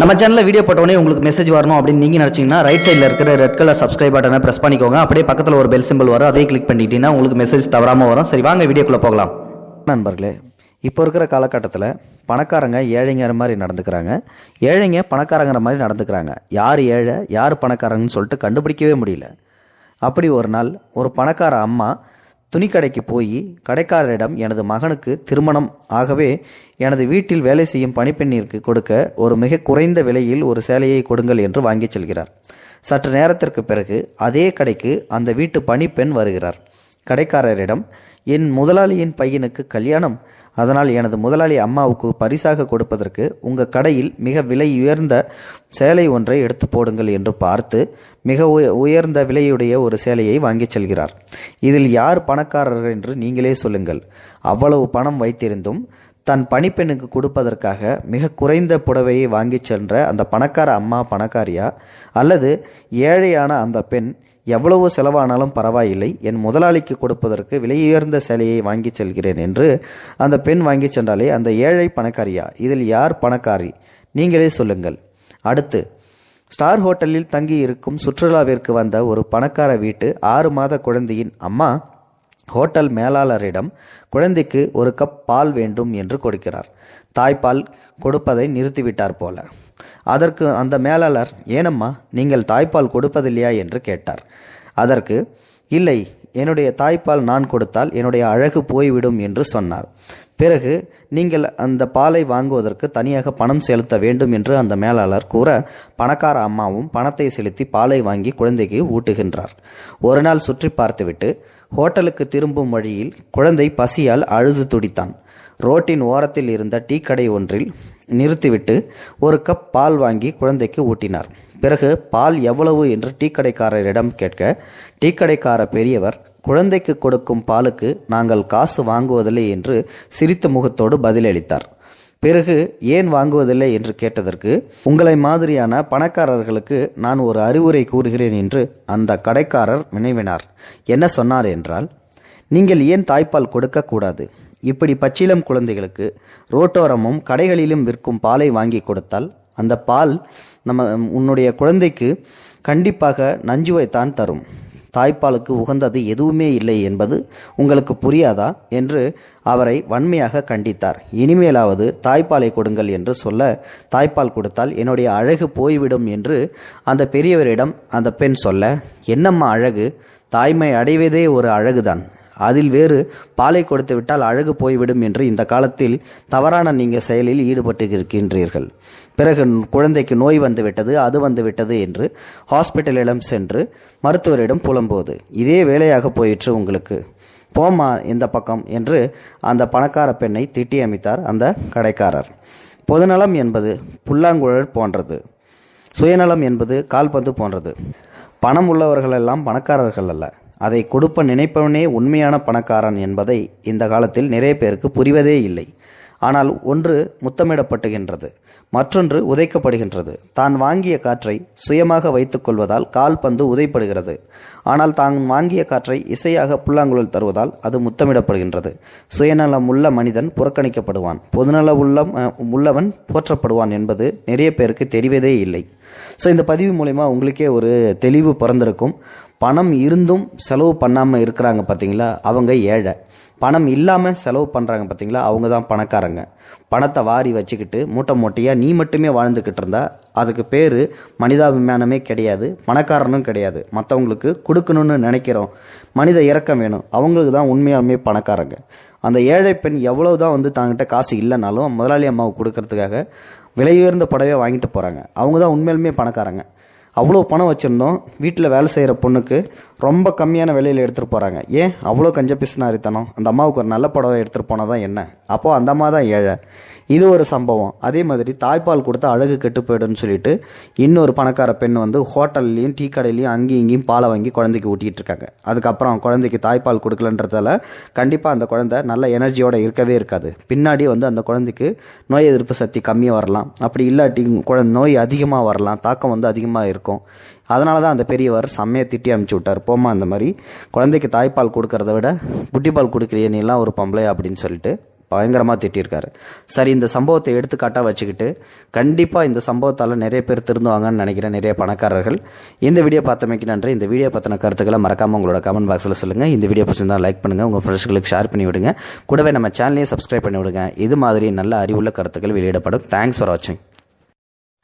நம்ம சேனலில் வீடியோ போட்டோடனே உங்களுக்கு மெசேஜ் வரணும் அப்படின்னு நீங்கள் நினச்சிங்கன்னா ரைட் சைடில் இருக்கிற ரெட் கலர் சப்ஸ்கிரைப் பட்டனை ப்ரெஸ் பண்ணிக்கோங்க. அப்படியே பக்கத்தில் ஒரு பெல் சிம்பிள் வரும். அதே கிளிக் பண்ணிட்டீங்கன்னா உங்களுக்கு மெசேஜ் தவறாமல் வரும். சரி வாங்க வீடியோக்குள்ளே போகலாம். நண்பர்களே இப்போ இருக்கிற காலகட்டத்தில் பணக்காரங்க ஏழைங்கிற மாதிரி நடந்துக்கிறாங்க. ஏழைங்க பணக்காரங்கிற மாதிரி நடந்துக்கிறாங்க. யார் ஏழை யார் பணக்காரங்கன்னு சொல்லிட்டு கண்டுபிடிக்கவே முடியல. அப்படி ஒரு நாள் ஒரு பணக்கார அம்மா துணிக்கடைக்கு போய் கடைக்காரரிடம் எனது மகனுக்கு திருமணம் ஆகவே எனது வீட்டில் வேலை செய்யும் பணிப்பெண்ணிற்கு கொடுக்க ஒரு மிக குறைந்த விலையில் ஒரு சேலையை கொடுங்கள் என்று வாங்கிச் செல்கிறார். சற்று நேரத்திற்கு பிறகு அதே கடைக்கு அந்த வீட்டு பணிப்பெண் வருகிறார். கடைக்காரரிடம் என் முதலாளியின் பையனுக்கு கல்யாணம். அதனால் எனது முதலாளி அம்மாவுக்கு பரிசாக கொடுப்பதற்கு உங்கள் கடையில் மிக விலை உயர்ந்த சேலை ஒன்றை எடுத்து போடுங்கள் என்று பார்த்து மிக உய- உயர்ந்த விலையுடைய ஒரு சேலையை வாங்கிச் செல்கிறார். இதில் யார் பணக்காரர்கள் என்று நீங்களே சொல்லுங்கள். அவ்வளவு பணம் வைத்திருந்தும் தன் பணிப்பெண்ணுக்கு கொடுப்பதற்காக மிக குறைந்த புடவையை வாங்கிச் சென்ற அந்த பணக்கார அம்மா பணக்காரியா? அல்லது ஏழையான அந்த பெண் எவ்வளவு செலவானாலும் பரவாயில்லை. என் முதலாளிக்கு கொடுப்பதற்கு விலையுயர்ந்த சேலையை வாங்கிச் செல்கிறேன் என்று அந்த பெண் வாங்கிச் சென்றாலே அந்த ஏழை பணக்காரியா இதில் யார் பணக்காரி? நீங்களே சொல்லுங்கள். அடுத்து ஸ்டார் ஹோட்டலில் தங்கி இருக்கும் சுற்றுலாவிற்கு வந்த ஒரு பணக்கார வீட்டு ஆறு மாத குழந்தையின் அம்மா ஹோட்டல் மேலாளரிடம் குழந்தைக்கு ஒரு கப் பால் வேண்டும் என்று கொடுக்கிறார். தாய்ப்பால் கொடுப்பதை நிறுத்திவிட்டார் போல. அதற்கு அந்த மேலாளர் ஏனம்மா நீங்கள் தாய்ப்பால் கொடுப்பதில்லையா? என்று கேட்டார். அதற்கு இல்லை என்னுடைய தாய்ப்பால் நான் கொடுத்தால் என்னுடைய அழகு போய்விடும் என்று சொன்னார். பிறகு நீங்கள் அந்த பாலை வாங்குவதற்கு தனியாக பணம் செலுத்த வேண்டும் என்று அந்த மேலாளர் கூற பணக்கார அம்மாவும் பணத்தை செலுத்தி பாலை வாங்கி குழந்தைக்கு ஊட்டுகின்றார். ஒரு நாள் சுற்றி பார்த்துவிட்டு ஹோட்டலுக்கு திரும்பும் வழியில் குழந்தை பசியால் அழுது துடித்தான். ரோட்டின் ஓரத்தில் இருந்த டீ கடை ஒன்றில் நிறுத்திவிட்டு ஒரு கப் பால் வாங்கி குழந்தைக்கு ஊட்டினார். பிறகு பால் எவ்வளவு? என்று டீ கடைக்காரரிடம் கேட்க டீ கடைக்கார பெரியவர் குழந்தைக்கு கொடுக்கும் பாலுக்கு நாங்கள் காசு வாங்குவதில்லை என்று சிரித்த முகத்தோடு பதிலளித்தார். பிறகு ஏன் வாங்குவதில்லை? என்று கேட்டதற்கு உங்களை மாதிரியான பணக்காரர்களுக்கு நான் ஒரு அறிவுரை கூறுகிறேன் என்று அந்த கடைக்காரர் வினைவினார் என்ன சொன்னார் என்றால் நீங்கள் ஏன் தாய்ப்பால் கொடுக்கக்கூடாது இப்படி பச்சிளம் குழந்தைகளுக்கு ரோட்டோரமும் கடைகளிலும் விற்கும் பாலை வாங்கி கொடுத்தால் அந்த பால் நம்ம உன்னுடைய குழந்தைக்கு கண்டிப்பாக நஞ்சுவைத்தான் தரும். தாய்ப்பாலுக்கு உகந்தது எதுவுமே இல்லை என்பது உங்களுக்கு புரியாதா? என்று அவரை வன்மையாக கண்டித்தார். இனிமேலாவது தாய்ப்பாலை கொடுங்கள் என்று சொல்ல தாய்ப்பால் கொடுத்தால் என்னுடைய அழகு போய்விடும் என்று அந்த பெரியவரிடம் அந்த பெண் சொல்ல என்னம்மா அழகு? தாய்மை அடைவதே ஒரு அழகுதான். அதில் வேறு பாலை கொடுத்து விட்டால் அழகு போய்விடும் என்று இந்த காலத்தில் தவறான நீங்கள் செயலில் ஈடுபட்டு இருக்கின்றீர்கள் பிறகு குழந்தைக்கு நோய் வந்துவிட்டது அது வந்து விட்டது என்று ஹாஸ்பிட்டலிடம் சென்று மருத்துவரிடம் புலம்போது இதே வேலையாக போயிற்று உங்களுக்கு. போமா இந்த பக்கம் என்று அந்த பணக்கார பெண்ணை திட்டி அமைத்தார் அந்த கடைக்காரர். பொதுநலம் என்பது புல்லாங்குழல் போன்றது. சுயநலம் என்பது கால்பந்து போன்றது. பணம் உள்ளவர்களெல்லாம் பணக்காரர்கள் அல்ல. அதை கொடுப்ப நினைப்பவனே உண்மையான பணக்காரன் என்பதை இந்த காலத்தில் நிறைய பேருக்கு புரிவதே இல்லை. ஆனால் ஒன்று முத்தமிடப்பட்டுகின்றது மற்றொன்று உதைக்கப்படுகின்றது. தான் வாங்கிய காற்றை சுயமாக வைத்துக் கொள்வதால் கால்பந்து உதைப்படுகிறது. ஆனால் தான் வாங்கிய காற்றை இசையாக புல்லாங்குழல் தருவதால் அது முத்தமிடப்படுகின்றது. சுயநலம் உள்ள மனிதன் புறக்கணிக்கப்படுவான். பொதுநல உள்ள உள்ளவன் போற்றப்படுவான் என்பது நிறைய பேருக்கு தெரிவதே இல்லை. ஸோ இந்த பதிவு மூலயமா உங்களுக்கே ஒரு தெளிவு பிறந்திருக்கும். பணம் இருந்தும் செலவு பண்ணாமல் இருக்கிறாங்க பார்த்தீங்களா அவங்க ஏழை. பணம் இல்லாமல் செலவு பண்ணுறாங்க பார்த்தீங்களா அவங்க தான் பணக்காரங்க. பணத்தை வாரி வச்சுக்கிட்டு மூட்டை மூட்டையாக நீ மட்டுமே வாழ்ந்துக்கிட்டு இருந்தா அதுக்கு பேர் மனிதாபிமானமே கிடையாது பணக்காரனும் கிடையாது. மற்றவங்களுக்கு கொடுக்கணும்னு நினைக்கிறோம். மனித இறக்கம் வேணும். அவங்களுக்கு தான் உண்மையாலுமே பணக்காரங்க. அந்த ஏழை பெண் எவ்வளவு தான் வந்து தாங்கிட்ட காசு இல்லைனாலும் முதலாளி அம்மாவுக்கு கொடுக்கறதுக்காக விலையுயர்ந்த புடவையை வாங்கிட்டு போகிறாங்க அவங்க தான் உண்மையாலுமே பணக்காரங்க. அவ்வளோ பணம் வச்சுருந்தோம். வீட்டில் வேலை செய்கிற பொண்ணுக்கு ரொம்ப கம்மியான விலையில் எடுத்துகிட்டு போகிறாங்க ஏன்? அவ்வளோ கஞ்ச பிசுனாரித்தனம். அந்த அம்மாவுக்கு ஒரு நல்ல புடவை எடுத்துகிட்டு போனால் தான் என்ன? அப்போது அந்த அம்மா தான் ஏழை. இது ஒரு சம்பவம். அதே மாதிரி தாய்ப்பால் கொடுத்தா அழகு கெட்டு போயிடும்னு சொல்லிட்டு இன்னொரு பணக்கார பெண் வந்து ஹோட்டல்லையும் டீ கடையிலையும் அங்கேயும் இங்கேயும் பாலை வாங்கி குழந்தைக்கு ஊட்டிகிட்டு இருக்காங்க. அதுக்கப்புறம் குழந்தைக்கு தாய்ப்பால் கொடுக்கலன்றதால கண்டிப்பாக அந்த குழந்தை நல்ல எனர்ஜியோட இருக்கவே இருக்காது. பின்னாடி வந்து அந்த குழந்தைக்கு நோய் எதிர்ப்பு சக்தி கம்மியாக வரலாம். அப்படி இல்லாட்டி குழந்தை நோய் அதிகமாக வரலாம். தாக்கம் வந்து அதிகமாக இருக்கும். இருக்கும். அதனால தான் அந்த பெரியவர் செம்மையை திட்டி அனுப்பிச்சி விட்டார். போமா அந்த மாதிரி குழந்தைக்கு தாய்ப்பால் கொடுக்கறத விட புட்டிப்பால் கொடுக்குறிய நீலாம் ஒரு பொம்பளை அப்படின்னு சொல்லிட்டு பயங்கரமாக திட்டியிருக்காரு சரி இந்த சம்பவத்தை எடுத்துக்காட்டாக வச்சுக்கிட்டு கண்டிப்பாக இந்த சம்பவத்தால் நிறைய பேர் திருந்துவாங்கன்னு நினைக்கிறேன் நிறைய பணக்காரர்கள். இந்த வீடியோ பார்த்தமைக்கு நன்றி. இந்த வீடியோ பற்றின கருத்துக்களை மறக்காமல் உங்களோட கமெண்ட் பாக்ஸில் சொல்லுங்கள் இந்த வீடியோ பிடிச்சிருந்தா லைக் பண்ணுங்கள் உங்கள் ஃப்ரெண்ட்ஸ்களுக்கு ஷேர் பண்ணி விடுங்க. கூடவே நம்ம சேனலையும் சப்ஸ்கிரைப் பண்ணி விடுங்க. இது மாதிரி நல்ல அறிவுள்ள கருத்துக்கள் வெளியிடப்படும். தேங்க்ஸ் ஃபார் வாட்சிங்